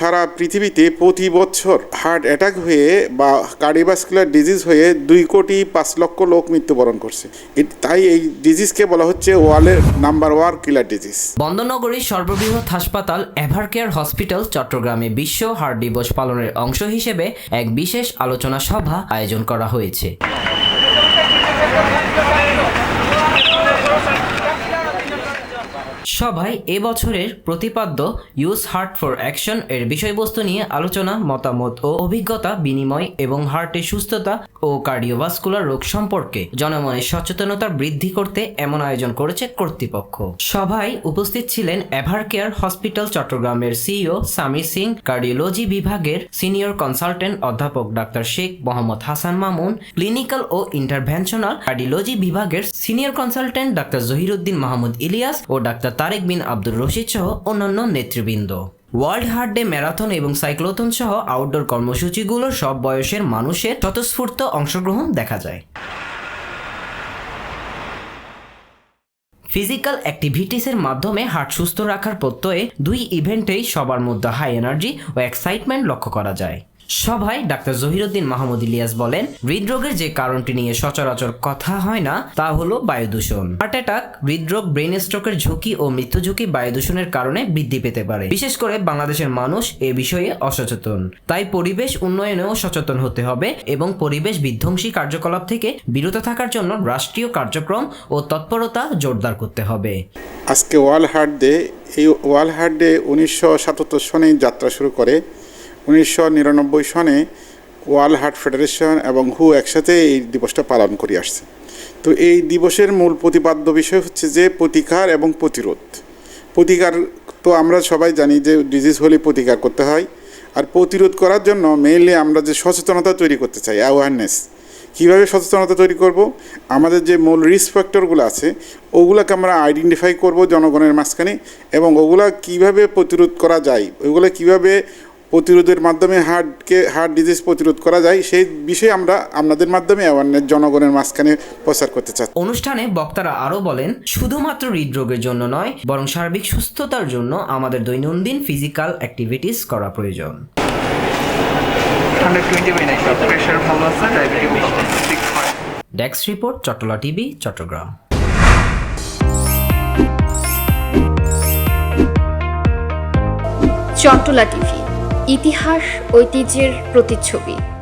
সারা পৃথিবীতে প্রতি বছর হার্ট অ্যাটাক হয়ে বা কার্ডিওভাস্কুলার ডিজিজ হয়ে দুই কোটি পাঁচ লক্ষ লোক মৃত্যুবরণ করছে। তাই এই ডিজিজকে বলা হচ্ছে ওয়ার্ল্ডের নাম্বার ওয়ান কিলার ডিজিজ। বন্দরনগরীর সর্ববৃহৎ হাসপাতাল এভারকেয়ার হসপিটাল চট্টগ্রামে বিশ্ব হার্ট দিবস পালনের অংশ হিসেবে এক বিশেষ আলোচনা সভা আয়োজন করা হয়েছে। সভায় এবছরের প্রতিপাদ্য ইউজ হার্ট ফর অ্যাকশন এর বিষয়বস্তু নিয়ে আলোচনা, মতামত ও অভিজ্ঞতা বিনিময় এবং হার্টের সুস্থতা ও কার্ডিওভাস্কুলার রোগ সম্পর্কে জনমনে সচেতনতা বৃদ্ধি করতে এমন আয়োজন করেছে কর্তৃপক্ষ। সভায় উপস্থিত ছিলেন এভারকেয়ার হসপিটাল চট্টগ্রামের সিইও সামির সিং, কার্ডিওলজি বিভাগের সিনিয়র কনসালটেন্ট অধ্যাপক ডাক্তার শেখ মোহাম্মদ হাসান মামুন, ক্লিনিক্যাল ও ইন্টারভেনশনাল কার্ডিওলজি বিভাগের senior consultant doctor Zahiruddin Mahmud Ilias ও ডাক্তার তারেক বিন আব্দুর রশিদ সহ অন্যান্য নেতৃবৃন্দ। ওয়ার্ল্ড হার্ট ডে ম্যারাথন এবং সাইক্লোথন সহ আউটডোর কর্মসূচিগুলো সব বয়সের মানুষের স্বতঃস্ফূর্ত অংশগ্রহণ দেখা যায়। ফিজিক্যাল অ্যাক্টিভিটিসের মাধ্যমে হার্ট সুস্থ রাখার প্রত্যয়ে দুই ইভেন্টেই সবার মধ্যে হাই এনার্জি ও এক্সাইটমেন্ট লক্ষ্য করা যায়। সভায় ডাক্তার জহিরুদ্দিন মাহমুদ ইলিয়াস বলেন, হৃদরোগের যে কারণটি নিয়ে সচরাচর কথা হয় না, তা হলো বায়ু দূষণ হার্ট অ্যাটাক হৃদরোগ ব্রেন স্ট্রোকের ঝুঁকি ও মৃত্যু ঝুঁকি বায়ু দূষণের কারণে বৃদ্ধি পেতে পারে। বিশেষ করে বাংলাদেশের মানুষ এ বিষয়ে অসচেতন। তাই পরিবেশ উন্নয়নেও সচেতন হতে হবে এবং পরিবেশ বিধ্বংসী কার্যকলাপ থেকে বিরত থাকার জন্য রাষ্ট্রীয় কার্যক্রম ও তৎপরতা জোরদার করতে হবে। আজকে ওয়ার্ল্ড হার্ট ডে, এই ওয়ার্ল্ড হার্ট ডে উনিশশো সাতাত্তর সনে যাত্রা শুরু করে। উনিশশো নিরানব্বই সনে ওয়ার্ল্ড হার্ট ফেডারেশন এবং হু একসাথে এই দিবসটা পালন করে আসছে। তো এই দিবসের মূল প্রতিপাদ্য বিষয় হচ্ছে যে প্রতিকার এবং প্রতিরোধ। প্রতিকার তো আমরা সবাই জানি যে ডিজিজ হলে প্রতিকার করতে হয়। আর প্রতিরোধ করার জন্য মেইনলি আমরা যে সচেতনতা তৈরি করতে চাই অ্যাওয়ারনেস কীভাবে সচেতনতা তৈরি করব? আমাদের যে মূল রিস্ক ফ্যাক্টরগুলো আছে, ওগুলোকে আমরা আইডেন্টিফাই করব জনগণের মাঝখানে এবং ওগুলা কীভাবে প্রতিরোধ করা যায়, ওগুলো কীভাবে প্রতিরোধের মাধ্যমে হার্টকে হার্ট ডিজিজ প্রতিরোধ করা যায় সেই বিষয়ে আমরা আপনাদের মাধ্যমে অ্যাওয়ারনেস জনগণের মাঝখানে প্রচার করতে চাই অনুষ্ঠানে বক্তারা আরও বলেন শুধুমাত্র হৃদরোগের জন্য নয় বরং সার্বিক সুস্থতার জন্য আমাদের দৈনন্দিন ফিজিক্যাল অ্যাক্টিভিটিস করা প্রয়োজন। Desk report Chattala TV Chattogram Chattala TV ইতিহাস ঐতিহ্যের প্রতিচ্ছবি।